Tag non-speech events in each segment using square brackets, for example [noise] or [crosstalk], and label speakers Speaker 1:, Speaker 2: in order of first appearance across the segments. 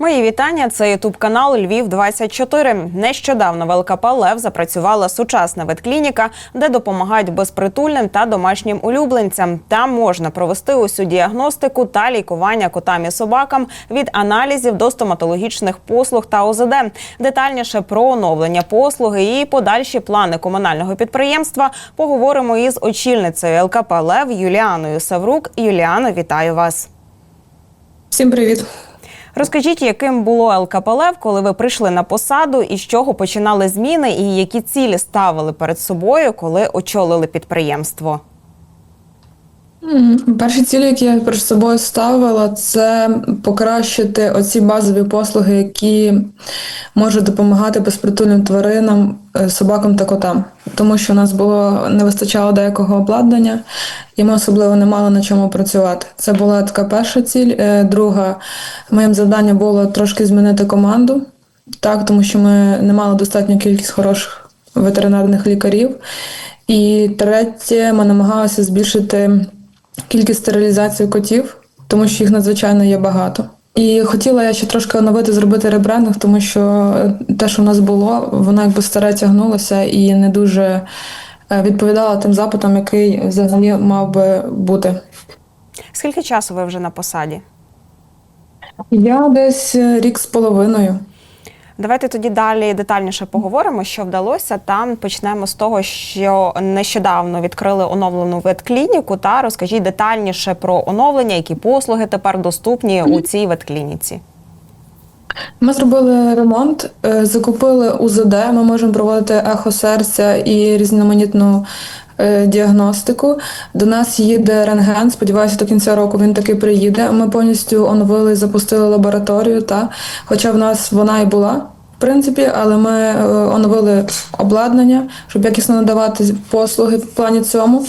Speaker 1: Мої вітання. Це Ютуб канал Львів 24 Нещодавно в ЛКП Лев запрацювала сучасна ветклініка, де допомагають безпритульним та домашнім улюбленцям. Там можна провести усю діагностику та лікування котам і собакам від аналізів до стоматологічних послуг та ОЗД. Детальніше про оновлення послуги і подальші плани комунального підприємства поговоримо із очільницею ЛКП Лев Юліаною Саврук. Юліано, вітаю вас.
Speaker 2: Всім привіт.
Speaker 1: Розкажіть, яким було ЛКП коли ви прийшли на посаду, і з чого починали зміни, і які цілі ставили перед собою, коли очолили підприємство?
Speaker 2: Перші цілі, які я перед собою ставила, це покращити оці базові послуги, які можуть допомагати безпритульним тваринам, е, собакам та котам. Тому що у нас було не вистачало деякого обладнання, і ми особливо не мали на чому працювати. Це була така перша ціль. Е, Друга, моїм завданням було трошки змінити команду, так, тому що ми не мали достатню кількість хороших ветеринарних лікарів. І третє, ми намагалися збільшити кількість стерилізації котів, тому що їх надзвичайно є багато. І хотіла я ще трошки оновити, зробити ребрендинг, тому що е, те, що в нас було, воно якби старе тягнулося і не дуже е, відповідало тим запитам, який взагалі мав би бути.
Speaker 1: Скільки часу ви вже на посаді?
Speaker 2: Я десь е, рік з половиною.
Speaker 1: Давайте тоді далі детальніше поговоримо, що вдалося. Там почнемо з того, що нещодавно відкрили оновлену ветклініку. Та розкажіть детальніше про оновлення, які послуги тепер доступні у цій ветклініці.
Speaker 2: Ми зробили ремонт, е, закупили УЗД. Ми можемо проводити ехо серця і різноманітну діагностику. До нас їде рентген. Сподіваюся, до кінця року він таки приїде. Ми повністю оновили, запустили лабораторію. Та хоча в нас вона і була. В принципі, але ми е, оновили обладнання, щоб якісно надавати послуги в плані цьому.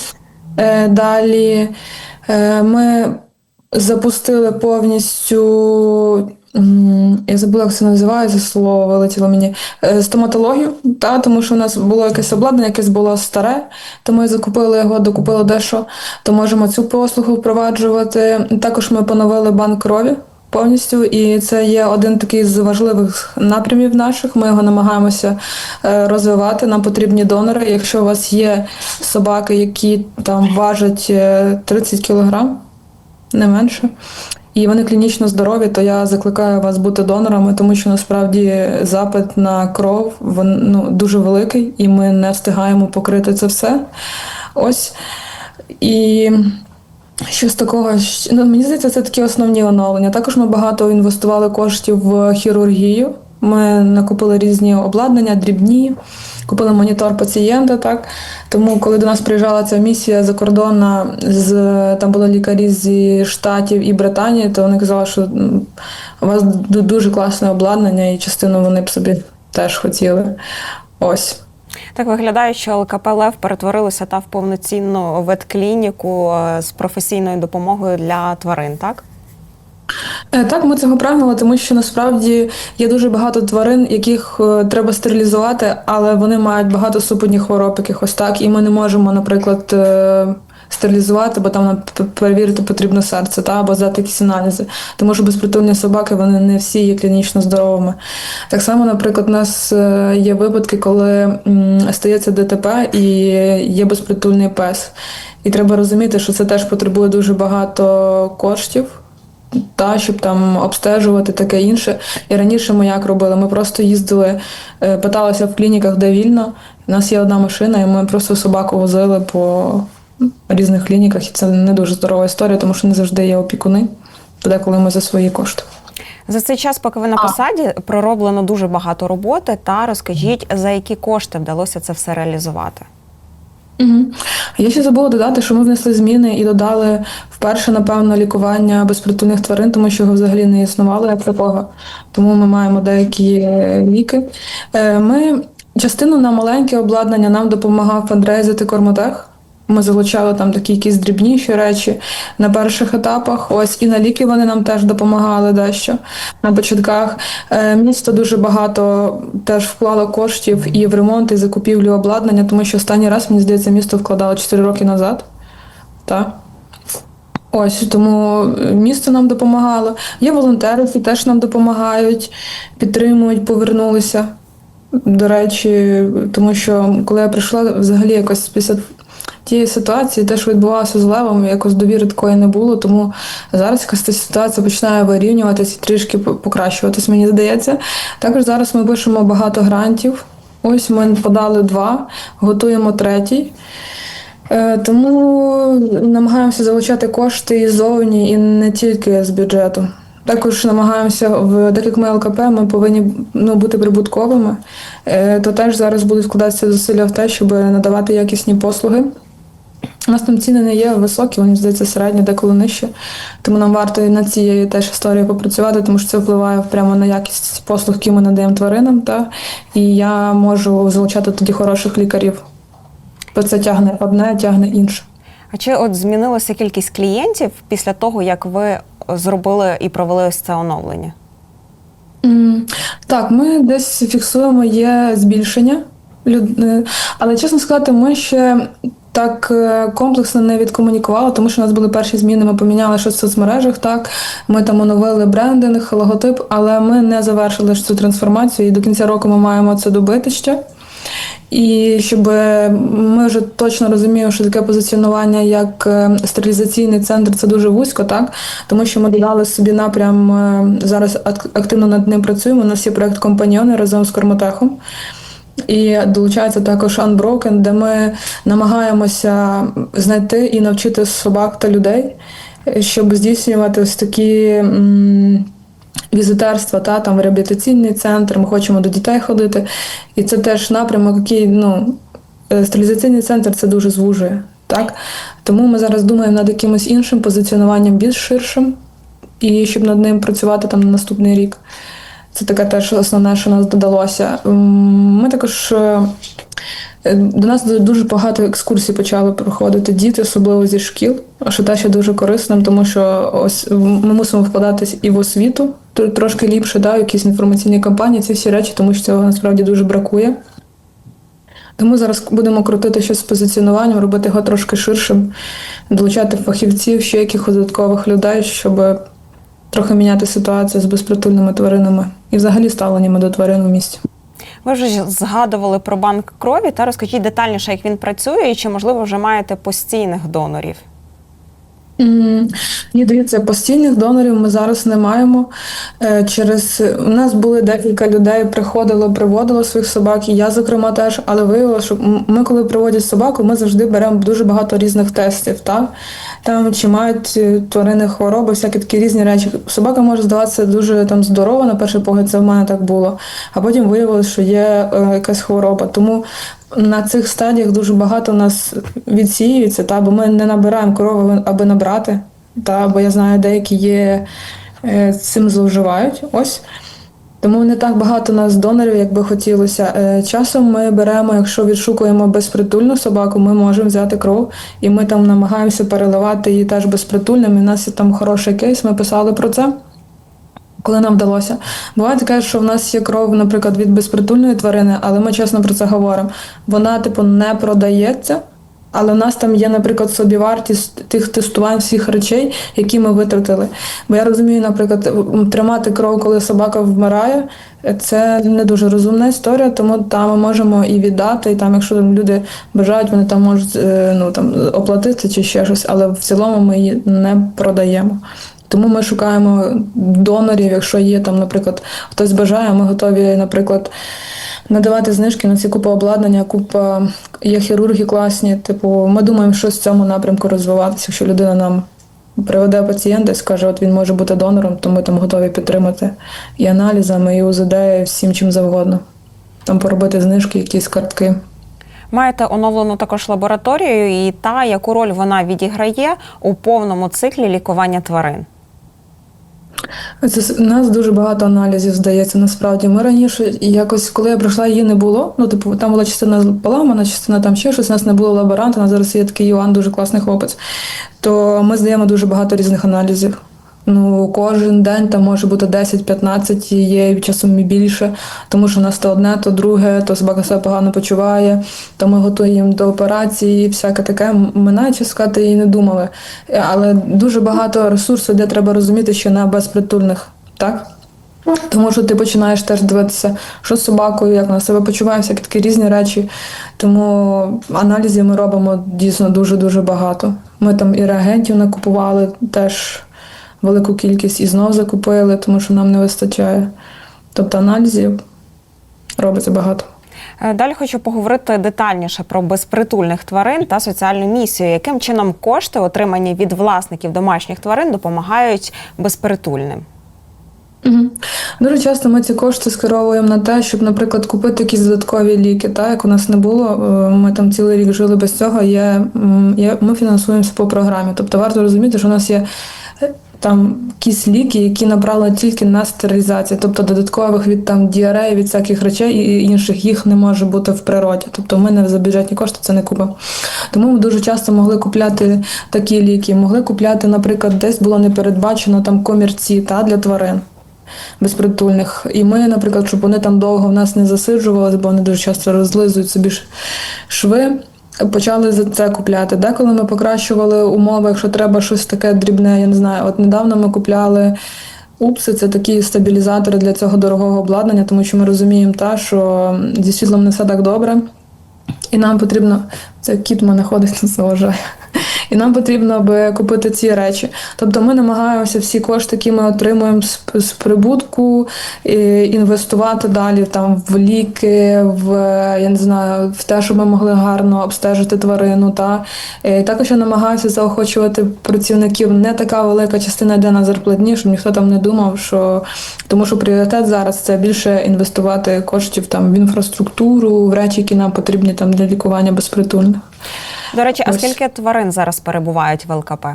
Speaker 2: Е, Далі е, ми запустили повністю. Я забула, як це називається, слово вилетіло мені. е, Стоматологію, та, тому що у нас було якесь обладнання, якесь було старе, то ми закупили його, докупили дещо, то можемо цю послугу впроваджувати. Також ми поновили банк крові повністю, і це є один такий з важливих напрямів наших. Ми його намагаємося е, розвивати. Нам потрібні донори. Якщо у вас є собаки, які там важать е, 30 кілограм, не менше. І вони клінічно здорові, то я закликаю вас бути донорами, тому що насправді запит на кров він, ну, дуже великий, і ми не встигаємо покрити це все. Ось. І Щось такого, ну, мені здається, це такі основні оновлення. Також ми багато інвестували коштів в хірургію. Ми накупили різні обладнання, дрібні, купили монітор пацієнта. Так тому, коли до нас приїжджала ця місія закордонна, з там були лікарі зі штатів і Британії, то вони казали, що у вас дуже класне обладнання, і частину вони б собі теж хотіли. Ось.
Speaker 1: Так виглядає, що ЛКП «Лев» перетворилося та в повноцінну ветклініку е, з професійною допомогою для тварин. Так
Speaker 2: Так, ми цього прагнули, тому що насправді є дуже багато тварин, яких е, треба стерилізувати, але вони мають багато супутніх хвороб, якихось так, і ми не можемо, наприклад, е, стерилізувати, бо там перевірити потрібно серце, та, або здати якісь аналізи. Тому що безпритульні собаки вони не всі є клінічно здоровими. Так само, наприклад, у нас е, є випадки, коли стається ДТП і є безпритульний пес. І треба розуміти, що це теж потребує дуже багато коштів та щоб там обстежувати таке інше. І раніше ми як робили? Ми просто їздили, е, питалися в клініках, де вільно. У нас є одна машина, і ми просто собаку возили по різних клініках. І це не дуже здорова історія, тому що не завжди є опікуни, деколи ми за свої кошти.
Speaker 1: за цей час, поки ви на посаді, пророблено дуже багато роботи. Та розкажіть, за які кошти вдалося це все реалізувати.
Speaker 2: Я ще забула додати, що ми внесли зміни і додали вперше, напевно, лікування безпритульних тварин, тому що його взагалі не існувало як такого. Тому ми маємо деякі е, ліки. Е, Ми частину на маленьке обладнання нам допомагав фандрейзити Кормотех. Ми залучали там такі якісь дрібніші речі на перших етапах. Ось і на ліки вони нам теж допомагали дещо на початках. Е, Місто дуже багато теж вклало коштів і в ремонт, і закупівлю обладнання, тому що останній раз, мені здається, місто вкладало 4 роки назад. Так. Ось тому місто нам допомагало. Є волонтери, які теж нам допомагають, підтримують, повернулися. До речі, тому що коли я прийшла, взагалі якось після тієї ситуації, те, що відбувалося з левом, якось довіри такої не було. Тому зараз якась ситуація починає вирівнюватися і трішки покращуватись, мені здається. Також зараз ми пишемо багато грантів. Ось ми подали два, готуємо третій. Е, Тому намагаємося залучати кошти і ззовні, і не тільки з бюджету. Також намагаємося в ми ЛКП, ми повинні ну, бути прибутковими. Е, То теж зараз будуть вкладатися зусилля в те, щоб надавати якісні послуги. У нас там ціни не є високі, вони здається середні, деколи нижче. Тому нам варто і над цією теж історією попрацювати, тому що це впливає прямо на якість послуг, які ми надаємо тваринам. Та? І я можу залучати тоді хороших лікарів. Бо це тягне одне, тягне інше.
Speaker 1: А чи от змінилася кількість клієнтів після того, як ви зробили і провели ось це оновлення?
Speaker 2: Так, ми десь фіксуємо є збільшення, е, але чесно сказати, ми ще так е, комплексно не відкомунікували, тому що у нас були перші зміни. Ми поміняли щось в соцмережах. Так, ми там оновили брендинг, логотип, але ми не завершили цю трансформацію. І до кінця року ми маємо це добити ще. І щоб ми вже точно розуміємо, що таке позиціонування як е, стерилізаційний центр це дуже вузько, так тому що ми додали собі напрям е, зараз ак- активно над ним працюємо. У нас є проект компаньйони разом з Кормотехом. І долучається також Unbroken, де ми намагаємося знайти і навчити собак та людей, е, щоб здійснювати ось такі. м, візитерства, та там в реабілітаційний центр, ми хочемо до дітей ходити. І це теж напрямок, який ну, е, стерилізаційний центр це дуже звужує. Так? Тому ми зараз думаємо над якимось іншим позиціонуванням більш ширшим, і щоб над ним працювати там на наступний рік. Це таке теж основне, що нас додалося. Ми також е, до нас дуже багато екскурсій почали проходити діти, особливо зі шкіл, що теж дуже корисним, тому що ось ми мусимо вкладатись і в освіту трошки ліпше, да, якісь інформаційні кампанії, ці всі речі, тому що цього насправді дуже бракує. Тому зараз будемо крутити щось з позиціонуванням, робити його трошки ширшим, долучати фахівців, ще якихось додаткових людей, щоб трохи міняти ситуацію з безпритульними тваринами і взагалі ставленнями до тварин у місті.
Speaker 1: Ви вже згадували про банк крові та розкажіть детальніше, як він працює, і чи можливо вже маєте постійних донорів?
Speaker 2: Ні, дивіться, постійних донорів ми зараз не маємо. Е, Через у нас були декілька людей, приходило, приводило своїх собак, і я, зокрема, теж, але виявилося, що ми, коли приводять собаку, ми завжди беремо дуже багато різних тестів. Так? Там чи мають е, тварини хвороби, всякі такі різні речі. Собака може здаватися дуже там здорова, на перший погляд, це в мене так було. А потім виявилося, що є е, якась хвороба. Тому на цих стадіях дуже багато у нас відсіюється, та, бо ми не набираємо корови, аби набрати. Та, бо я знаю, деякі є е, цим зловживають. Ось. Тому не так багато у нас донорів, як би хотілося. Е, Часом ми беремо, якщо відшукуємо безпритульну собаку, ми можемо взяти кров, і ми там намагаємося переливати її теж безпритульним. І в нас є там хороший кейс, ми писали про це. Коли нам вдалося. Буває таке, що в нас є кров, наприклад, від безпритульної тварини, але ми чесно про це говоримо. Вона, типу, не продається, але в нас там є, наприклад, собівартість тих тестувань всіх речей, які ми витратили. Бо я розумію, наприклад, тримати кров, коли собака вмирає, це не дуже розумна історія, тому там ми можемо і віддати, і там, якщо там люди бажають, вони там можуть е, ну, там, оплатити чи ще щось, але в цілому ми її не продаємо. Тому ми шукаємо донорів, якщо є там, наприклад, хтось бажає, ми готові, наприклад, надавати знижки на ці купа обладнання, купа є хірурги класні. Типу, ми думаємо, що з цьому напрямку розвиватися. Якщо людина нам приведе пацієнта і скаже, от він може бути донором, то ми там готові підтримати і аналізами, і УЗД, і всім чим завгодно. Там поробити знижки, якісь картки.
Speaker 1: Маєте оновлену також лабораторію, і та яку роль вона відіграє у повному циклі лікування тварин?
Speaker 2: Це нас дуже багато аналізів здається. Насправді ми раніше якось, коли я прийшла, її не було. Ну, типу, там була частина поламана, частина там ще щось. У нас не було лаборанта. У нас зараз є такий Іван, дуже класний хлопець. То ми здаємо дуже багато різних аналізів. Ну, кожен день там може бути 10-15, є часом і більше, тому що у нас то одне, то друге, то собака себе погано почуває, то ми готуємо до операції, всяке таке. Ми наче сказати і не думали. Але дуже багато ресурсу, де треба розуміти, що на безпритульних, так? Тому що ти починаєш теж дивитися, що з собакою, як вона себе почуває, всякі такі різні речі. Тому аналізів ми робимо дійсно дуже-дуже багато. Ми там і реагентів накупували теж велику кількість і знов закупили, тому що нам не вистачає. Тобто аналізів робиться багато.
Speaker 1: Е, Далі хочу поговорити детальніше про безпритульних тварин та соціальну місію, яким чином кошти, отримані від власників домашніх тварин, допомагають безпритульним.
Speaker 2: Угу. Дуже часто ми ці кошти скеровуємо на те, щоб, наприклад, купити якісь додаткові ліки. Та як у нас не було, е, ми там цілий рік жили без цього. Є, є ми фінансуємося по програмі. Тобто варто розуміти, що у нас є там якісь ліки, які направлені тільки на стерилізацію, тобто додаткових від там діареї, від всяких речей і інших їх не може бути в природі. Тобто ми не за бюджетні кошти це не купимо. Тому ми дуже часто могли купляти такі ліки. Могли купляти, наприклад, десь було не передбачено там комірці та для тварин безпритульних. І ми, наприклад, щоб вони там довго в нас не засиджувалися, бо вони дуже часто розлизують собі шви. Почали за це купляти. Деколи ми покращували умови, якщо треба щось таке дрібне, я не знаю. От недавно ми купляли упси, це такі стабілізатори для цього дорогого обладнання, тому що ми розуміємо, та, що зі світлом не все так добре. І нам потрібно, це кіт мене ходить, не заважає. І нам потрібно би купити ці речі. Тобто ми намагаємося всі кошти, які ми отримуємо з, прибутку, інвестувати далі там в ліки, в я не знаю, в те, щоб ми могли гарно обстежити тварину. Та і також я намагаюся заохочувати працівників. Не така велика частина йде на зарплатні, щоб ніхто там не думав, що тому що пріоритет зараз це більше інвестувати коштів там в інфраструктуру, в речі, які нам потрібні там для лікування безпритульних.
Speaker 1: До речі, а скільки тварин зараз перебувають в ЛКП?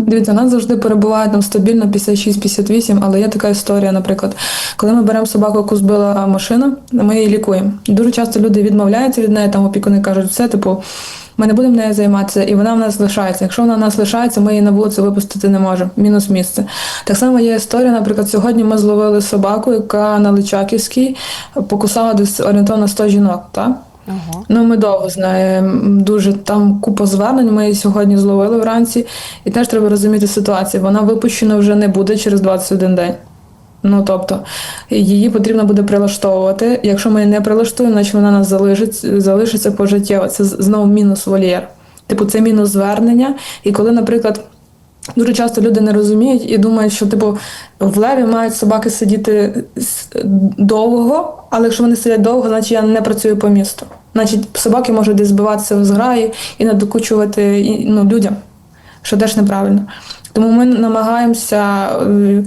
Speaker 2: Дивіться, нас завжди перебуває там стабільно 56-58, але є така історія, наприклад, коли ми беремо собаку, яку збила машина, ми її лікуємо. Дуже часто люди відмовляються від неї, там опікуни кажуть, все, типу, ми не будемо нею займатися, і вона в нас лишається. Якщо вона в нас лишається, ми її на вулицю випустити не можемо. Мінус місце. Так само є історія. Наприклад, сьогодні ми зловили собаку, яка на Личаківській покусала десь орієнтовно 100 жінок. Так?
Speaker 1: Ого.
Speaker 2: Ну, ми довго знаємо. Дуже там купа звернень. Ми її сьогодні зловили вранці, і теж треба розуміти ситуацію. Вона випущена вже не буде через 21 день. Ну тобто її потрібно буде прилаштовувати. Якщо ми її не прилаштуємо, значить вона нас залишить, залишиться пожиттєво. Це знову мінус вольєр. Типу, це мінус звернення. І коли, наприклад. Дуже часто люди не розуміють і думають, що типу в леві мають собаки сидіти довго, але якщо вони сидять довго, значить я не працюю по місту. Значить, собаки можуть десь збиватися в зграї і надокучувати ну, людям, що теж неправильно. Тому ми намагаємося. е,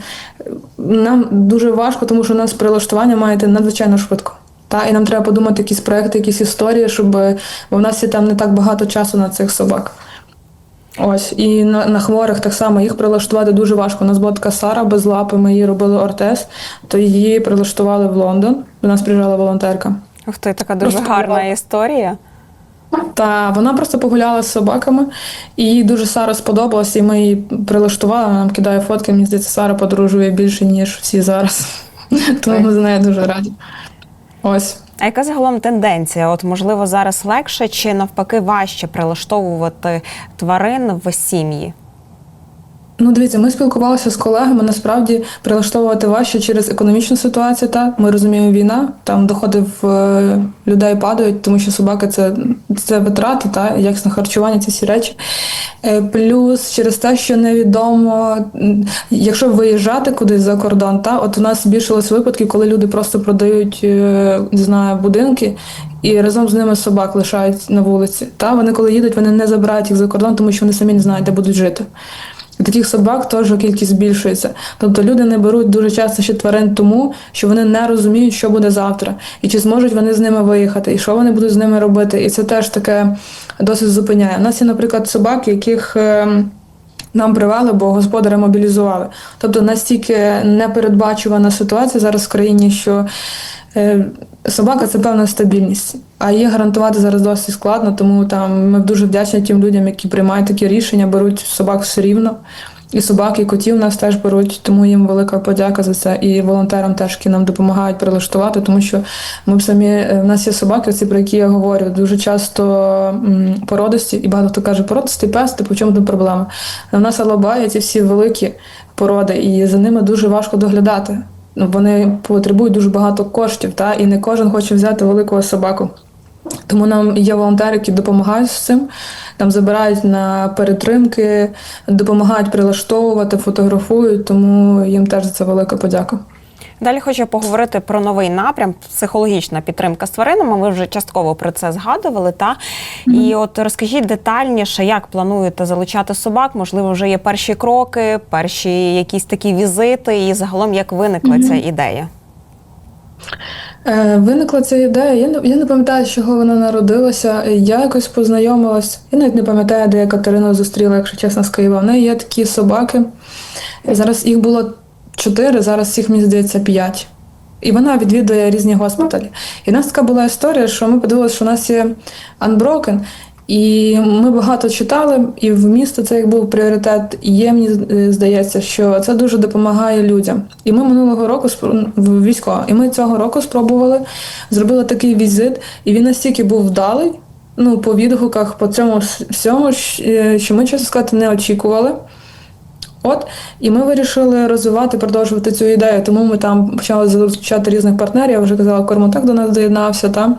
Speaker 2: Нам дуже важко, тому що у нас прилаштування має йти надзвичайно швидко. Та, і нам треба подумати якісь проекти, якісь історії, щоб бо в нас є там не так багато часу на цих собак. Ось і на, на хворих так само їх прилаштувати дуже важко. У нас була така Сара без лапи, ми її робили ортез, то її прилаштували в Лондон. До нас приїжджала волонтерка.
Speaker 1: Ух ти, така дуже
Speaker 2: Просто
Speaker 1: гарна
Speaker 2: була.
Speaker 1: історія.
Speaker 2: Та вона просто погуляла з собаками, і їй дуже Сара сподобалась, і ми її прилаштували. Вона нам кидає фотки. Мені здається, Сара подорожує більше, ніж всі зараз. [laughs] Тому ми за нею дуже раді. Ось.
Speaker 1: А яка загалом тенденція? От можливо зараз легше чи навпаки важче прилаштовувати тварин в сім'ї?
Speaker 2: Ну, дивіться, ми спілкувалися з колегами. Насправді прилаштовувати важче через економічну ситуацію. Та ми розуміємо, війна там доходи в е, людей падають, тому що собака це, це витрати, та якісне харчування, ці всі речі. Е, Плюс через те, що невідомо, якщо виїжджати кудись за кордон, та от у нас збільшилось випадків, коли люди просто продають е, не знаю, будинки. І разом з ними собак лишають на вулиці. Та вони, коли їдуть, вони не забирають їх за кордон, тому що вони самі не знають, де будуть жити. І Таких собак теж кількість збільшується. Тобто люди не беруть дуже часто ще тварин тому, що вони не розуміють, що буде завтра, і чи зможуть вони з ними виїхати, і що вони будуть з ними робити. І це теж таке досить зупиняє. У нас є, наприклад, собаки, яких. ем, Нам привели, бо господаря мобілізували. Тобто настільки непередбачувана ситуація зараз в країні, що собака це певна стабільність. А її гарантувати зараз досить складно, тому там ми дуже вдячні тим людям, які приймають такі рішення, беруть собак все рівно. І собак, і котів нас теж беруть, тому їм велика подяка за це. І волонтерам теж які нам допомагають прилаштувати, тому що ми б самі е, в нас є собаки, ці про які я говорю, дуже часто породисті, і багато хто каже, породистий пес, типу, в чому тут проблема? У нас алабаї, ці всі великі породи, і за ними дуже важко доглядати. Ну, Вони потребують дуже багато коштів, та і не кожен хоче взяти великого собаку. Тому нам є волонтери, які допомагають з цим. Там забирають на перетримки, допомагають прилаштовувати, фотографують, тому їм теж за це велика подяка.
Speaker 1: Далі хочу поговорити про новий напрям психологічна підтримка з тваринами. Ви вже частково про це згадували. Та і от розкажіть детальніше, як плануєте залучати собак? Можливо, вже є перші кроки, перші якісь такі візити, і загалом як виникла ця ідея?
Speaker 2: Е, Виникла ця ідея. Я не, я не пам'ятаю, з чого вона народилася. Я якось познайомилась. Я навіть не пам'ятаю, де я Катерину зустріла, якщо чесно, з Києва. В неї є такі собаки. Зараз їх було чотири, зараз їх, мені здається, п'ять. І вона відвідує різні госпіталі. І в нас така була історія, що ми подивилися, що у нас є Unbroken, і ми багато читали, і в місто це як був пріоритет. І є, мені е, здається, що це дуже допомагає людям. І ми минулого року в військова, і ми цього року спробували, зробили такий візит, і він настільки був вдалий. Ну, по відгуках, по цьому всьому, е, що ми, чесно сказати, не очікували. От, і ми вирішили розвивати, продовжувати цю ідею. Тому ми там почали залучати різних партнерів. Я вже казала, Кормотек до нас доєднався там.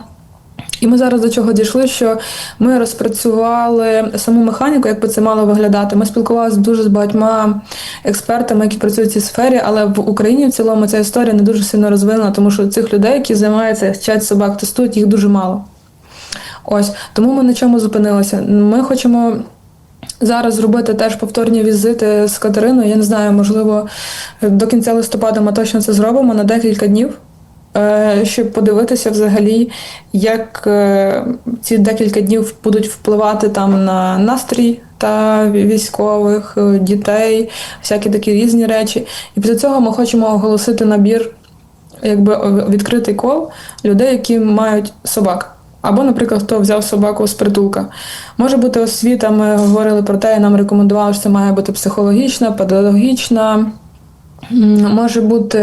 Speaker 2: І ми зараз до чого дійшли, що ми розпрацювали саму механіку, як би це мало виглядати. Ми спілкувалися дуже з багатьма експертами, які працюють в цій сфері, але в Україні в цілому ця історія не дуже сильно розвинена, тому що цих людей, які займаються вчать собак, тестують, їх дуже мало. Ось тому ми на чому зупинилися. Ми хочемо зараз зробити теж повторні візити з Катериною. Я не знаю, можливо, до кінця листопада ми точно це зробимо на декілька днів. е, Щоб подивитися взагалі, як е, ці декілька днів будуть впливати там на настрій та військових, е, дітей, всякі такі різні речі. І після цього ми хочемо оголосити набір, якби відкритий кол людей, які мають собак. Або, наприклад, хто взяв собаку з притулка. Може бути освіта, ми говорили про те, і нам рекомендували, що це має бути психологічна, педагогічна, може бути.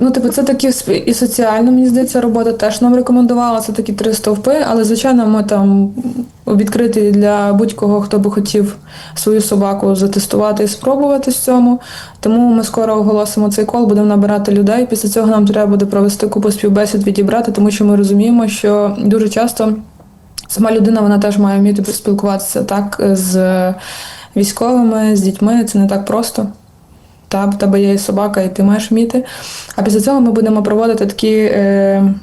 Speaker 2: Ну, типу, це такі і соціальна, мені здається, робота теж нам рекомендувала. Це такі три стовпи, але звичайно, ми там відкриті для будь-кого, хто би хотів свою собаку затестувати і спробувати з цьому. Тому ми скоро оголосимо цей кол, будемо набирати людей. Після цього нам треба буде провести купу співбесід, відібрати, тому що ми розуміємо, що дуже часто сама людина вона теж має вміти спілкуватися так з військовими, з дітьми. Це не так просто. Та в тебе є і собака, і ти маєш вміти. А після цього ми будемо проводити такі е,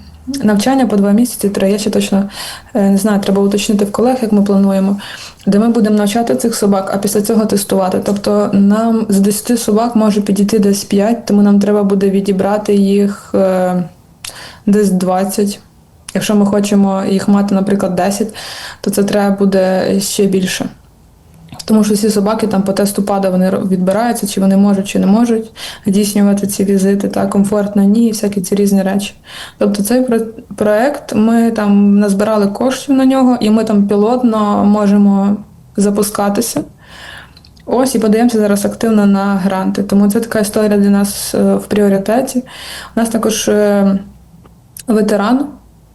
Speaker 2: навчання по два місяці, три. Я ще точно е, не знаю, треба уточнити в колег, як ми плануємо, де ми будемо навчати цих собак, а після цього тестувати. Тобто нам з 10 собак може підійти десь 5, тому нам треба буде відібрати їх е, десь 20. Якщо ми хочемо їх мати, наприклад, 10, то це треба буде ще більше. Тому що всі собаки там по тесту ПАДа вони відбираються, чи вони можуть, чи не можуть здійснювати ці візити, та комфортно ні, і всякі ці різні речі. Тобто цей про- проект ми там назбирали коштів на нього, і ми там пілотно можемо запускатися. Ось і подаємося зараз активно на гранти. Тому це така історія для нас е, в пріоритеті. У нас також е, ветеран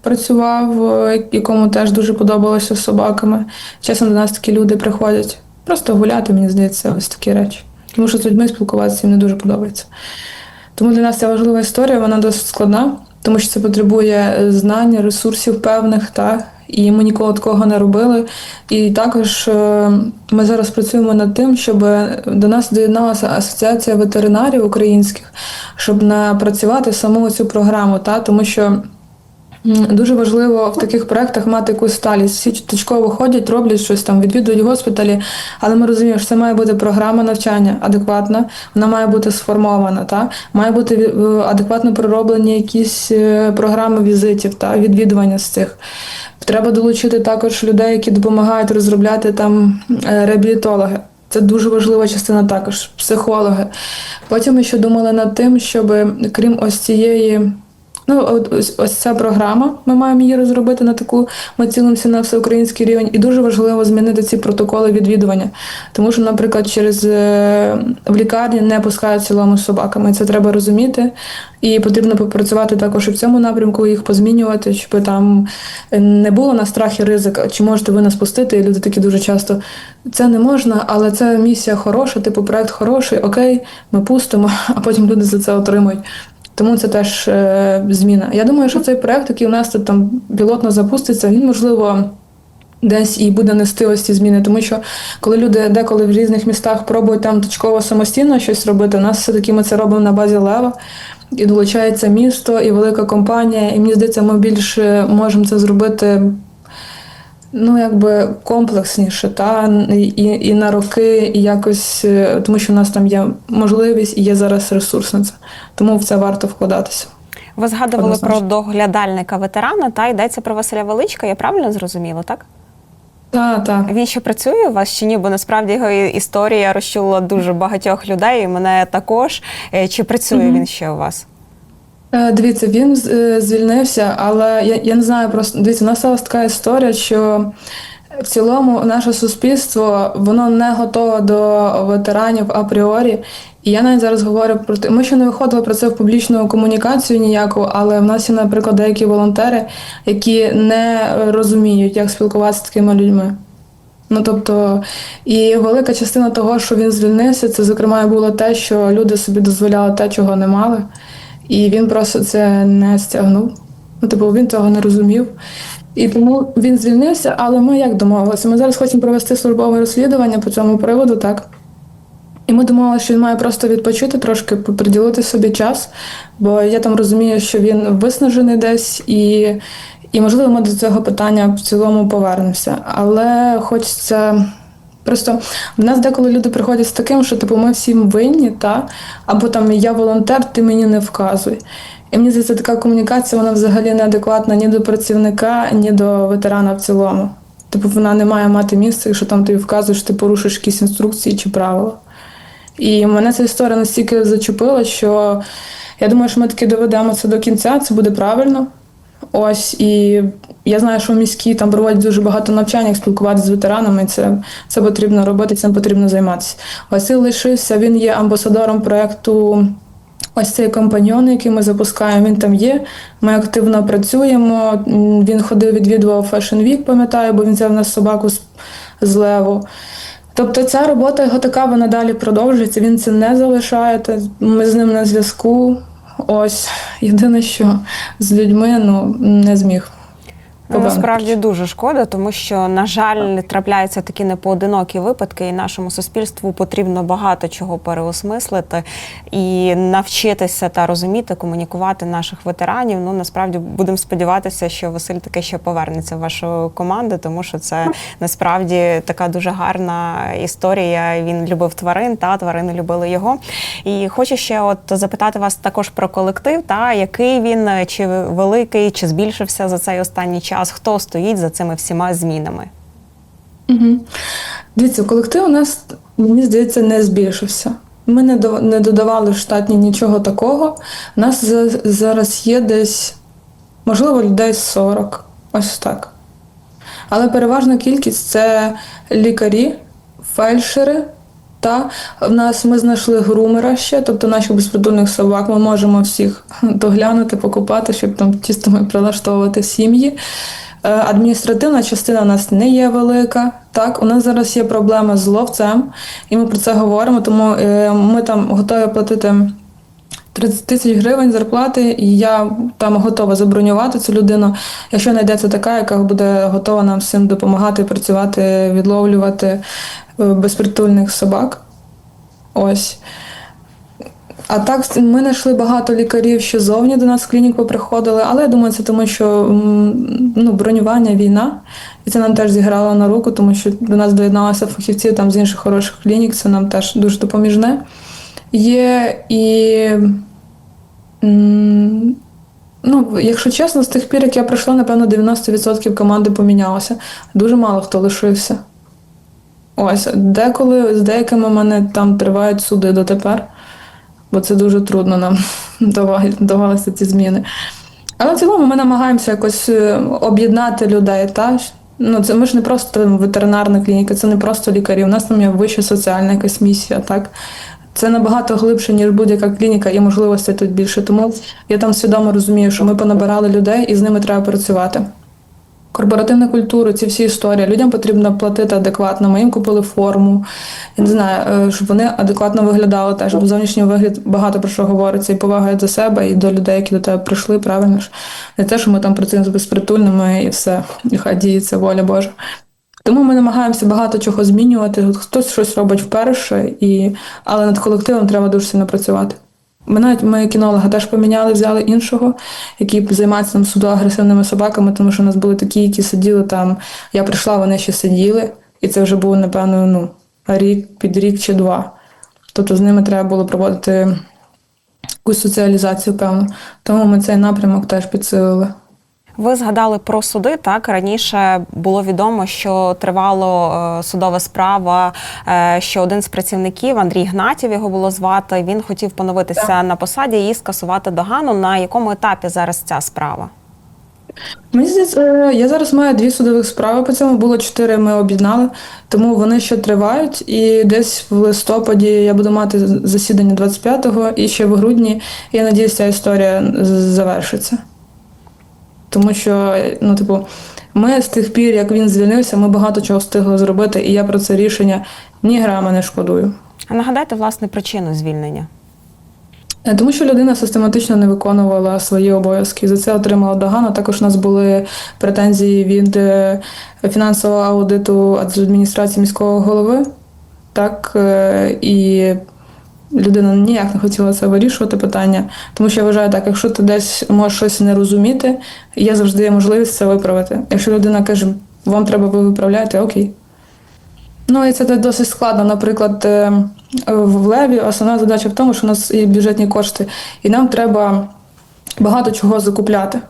Speaker 2: працював, е, якому теж дуже подобалося з собаками. Чесно, до нас такі люди приходять. Просто гуляти, мені здається, ось такі речі. Тому що з людьми спілкуватися їм не дуже подобається. Тому для нас ця важлива історія, вона досить складна, тому що це потребує знань, ресурсів певних, та, і ми ніколи такого не робили. І також е, ми зараз працюємо над тим, щоб до нас доєдналася асоціація ветеринарів українських, щоб напрацювати саму цю програму, та, тому що. Дуже важливо в таких проектах мати якусь сталість. Всі точково ходять, роблять щось там, відвідують госпіталі, але ми розуміємо, що це має бути програма навчання адекватна, вона має бути сформована, та має бути е, адекватно пророблені якісь е, програми візитів та відвідування з цих. Треба долучити також людей, які допомагають розробляти там е, реабілітологи. Це дуже важлива частина також, психологи. Потім ми ще думали над тим, щоб крім ось цієї Ну, ось, ось ця програма. Ми маємо її розробити на таку. Ми цілимося на всеукраїнський рівень, і дуже важливо змінити ці протоколи відвідування. Тому що, наприклад, через е, в лікарні не пускають цілому з собаками. Це треба розуміти. І потрібно попрацювати також і в цьому напрямку, їх позмінювати, щоб там не було на страх і ризик. Чи можете ви нас пустити? І люди такі дуже часто це не можна, але це місія хороша, типу проект хороший, окей, ми пустимо, [laughs] а потім люди за це отримують. Тому це теж е, зміна. Я думаю, що цей проект, який у нас тут там пілотно запуститься, він можливо. Десь і буде нести ось ці зміни, тому що коли люди деколи в різних містах пробують там точково самостійно щось робити, у нас все-таки ми це робимо на базі лева, і долучається місто і велика компанія. І мені здається, ми більше можемо це зробити ну, якби комплексніше, та і, і на роки, і якось, е, тому що у нас там є можливість і є зараз ресурс на це. Тому в це варто вкладатися.
Speaker 1: Ви згадували про доглядальника ветерана, та йдеться про Василя Величка, я правильно зрозуміла, так?
Speaker 2: Так, так.
Speaker 1: Він ще працює у вас чи ні? Бо насправді його історія розчула дуже багатьох людей, і мене також. Е, Чи працює
Speaker 2: Мгм.
Speaker 1: він ще у вас?
Speaker 2: Е, Дивіться, він е, звільнився, але я, я не знаю, просто дивіться, у нас сталася така історія, що в цілому наше суспільство воно не готове до ветеранів апріорі. І я навіть зараз говорю про те, ми ще не виходили про це в публічну комунікацію ніяку, але в нас є, наприклад, деякі волонтери, які не розуміють, як спілкуватися з такими людьми. Ну тобто, і велика частина того, що він звільнився, це зокрема було те, що люди собі дозволяли те, чого не мали. І він просто це не стягнув. Ну, типу, він цього не розумів. І тому він звільнився, але ми як домовилися? Ми зараз хочемо провести службове розслідування по цьому приводу, так? І ми домовилися, що він має просто відпочити трошки, приділити собі час, бо я там розумію, що він виснажений десь, і, і можливо, ми до цього питання в цілому повернемося. Але хочеться. Просто в нас деколи люди приходять з таким, що типу ми всім винні, та? або там я волонтер, ти мені не вказуй. І мені здається, така комунікація вона взагалі неадекватна ні до працівника, ні до ветерана в цілому. Типу, вона не має мати місця, якщо там тобі вказуєш, що ти порушиш якісь інструкції чи правила. І мене ця історія настільки зачепила, що я думаю, що ми таки доведемо це до кінця, це буде правильно. Ось і я знаю, що в міській там проводять дуже багато навчань, спілкуватися з ветеранами. Це, це потрібно робити, цим потрібно займатися. Василь лишився, він є амбасадором проєкту. Ось цей компаньйон, який ми запускаємо, він там є. Ми активно працюємо. Він ходив, відвідував Fashion Week, пам'ятаю, бо він взяв нас собаку з, з леву. Тобто ця робота його така, вона далі продовжується. Він це не залишає. Ми з ним на зв'язку. Ось єдине, що з людьми ну не зміг.
Speaker 1: Ну, Насправді дуже шкода, тому що, на жаль, трапляються такі непоодинокі випадки, і нашому суспільству потрібно багато чого переосмислити і навчитися та розуміти, комунікувати наших ветеранів. Ну насправді будемо сподіватися, що Василь таки ще повернеться в вашу команду, тому що це насправді така дуже гарна історія. Він любив тварин, та тварини любили його. І хочу ще от запитати вас також про колектив, та який він чи великий, чи збільшився за цей останній час? Хто стоїть за цими всіма змінами?
Speaker 2: Угу. Дивіться, колектив у нас, мені здається, не збільшився. Ми не, до- не додавали штатні нічого такого. У нас за- зараз є десь, можливо, людей 40, ось так. Але переважна кількість це лікарі, фельдшери. Та в нас ми знайшли грумера ще, тобто наших безпритульних собак. Ми можемо всіх [laughs] доглянути, покупати, щоб там чистими прилаштовувати сім'ї. Е, Адміністративна частина у нас не є велика. Так, у нас зараз є проблема з ловцем, і ми про це говоримо, тому е, ми там готові платити 30 тисяч гривень зарплати, і я там готова забронювати цю людину, якщо знайдеться така, яка буде готова нам цим допомагати, працювати, відловлювати е, безпритульних собак. Ось. А так ми знайшли багато лікарів, що зовні до нас в клініку приходили, але я думаю, це тому, що ну, бронювання, війна, і це нам теж зіграло на руку, тому що до нас доєдналися фахівці там з інших хороших клінік, це нам теж дуже допоміжне. Є і. Ну, якщо чесно, з тих пір, як я прийшла, напевно, 90% команди помінялося. Дуже мало хто лишився. Ось, деколи з деякими в мене там тривають суди дотепер, бо це дуже трудно нам [laughs] давалися ці зміни. Але в цілому ми намагаємося якось е, об'єднати людей. Та? Ну, це ми ж не просто ветеринарна клініка, це не просто лікарі. У нас там є вища соціальна якась місія. Так? Це набагато глибше, ніж будь-яка клініка, і можливостей тут більше. Тому я там свідомо розумію, що ми понабирали людей і з ними треба працювати. Корпоративна культура, ці всі історії. Людям потрібно платити адекватно. Ми їм купили форму. Я не знаю, е, щоб вони адекватно виглядали теж. Бо зовнішній вигляд багато про що говориться і повага до себе, і до людей, які до тебе прийшли, правильно ж. Не те, що ми там працюємо з безпритульними і все, і хай діється воля Божа. Тому ми намагаємося багато чого змінювати. Хтось щось робить вперше, і... але над колективом треба дуже сильно працювати. Ми навіть ми кінолога теж поміняли, взяли іншого, який займається там суду агресивними собаками, тому що у нас були такі, які сиділи там. Я прийшла, вони ще сиділи, і це вже було, напевно, ну, рік, під рік чи два. Тобто з ними треба було проводити якусь соціалізацію, певно. Тому ми цей напрямок теж підсилили.
Speaker 1: Ви згадали про суди. Так раніше було відомо, що тривало е, судова справа. е, Що один з працівників Андрій Гнатів його було звати. Він хотів поновитися на посаді і скасувати догану. На якому етапі зараз ця справа?
Speaker 2: Мені здається, е, я зараз маю дві судових справи по цьому. Було чотири, ми об'єднали, тому вони ще тривають. І десь в листопаді я буду мати засідання 25-го, і ще в грудні. Я надіюся, ця історія завершиться. Тому що, ну, типу, ми з тих пір, як він звільнився, ми багато чого встигли зробити, і я про це рішення ні грама не шкодую.
Speaker 1: А нагадайте власне причину звільнення.
Speaker 2: Е, Тому що людина систематично не виконувала свої обов'язки. За це отримала догану. Також у нас були претензії від е, фінансового аудиту з адміністрації міського голови. Так, е, і людина ніяк не хотіла це вирішувати питання. Тому що я вважаю так, якщо ти десь можеш щось не розуміти, є завжди можливість це виправити. Якщо людина каже, вам треба ви виправляти, окей. Ну і це досить складно. Наприклад, е, в Леві основна задача в тому, що у нас є бюджетні кошти, і нам треба багато чого закупляти.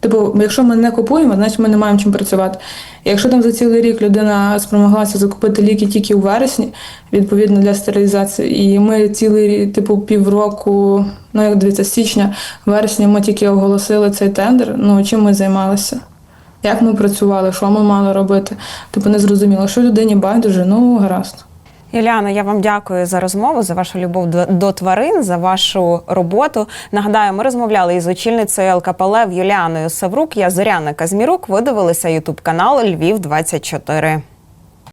Speaker 2: Типу, якщо ми не купуємо, значить ми не маємо чим працювати. Якщо там за цілий рік людина спромоглася закупити ліки тільки у вересні, відповідно для стерилізації, і ми цілий типу півроку, ну як дивіться, січня, вересня ми тільки оголосили цей тендер. Ну чим ми займалися? Як ми працювали, що ми мали робити? Типу не зрозуміло, що людині байдуже, ну гаразд.
Speaker 1: Юліана, я вам дякую за розмову, за вашу любов до, тварин, за вашу роботу. Нагадаю, ми розмовляли із очільницею ЛКПЛ Юліаною Саврук. Я Зоряна Казмірук. Ви дивилися Ютуб канал Львів 24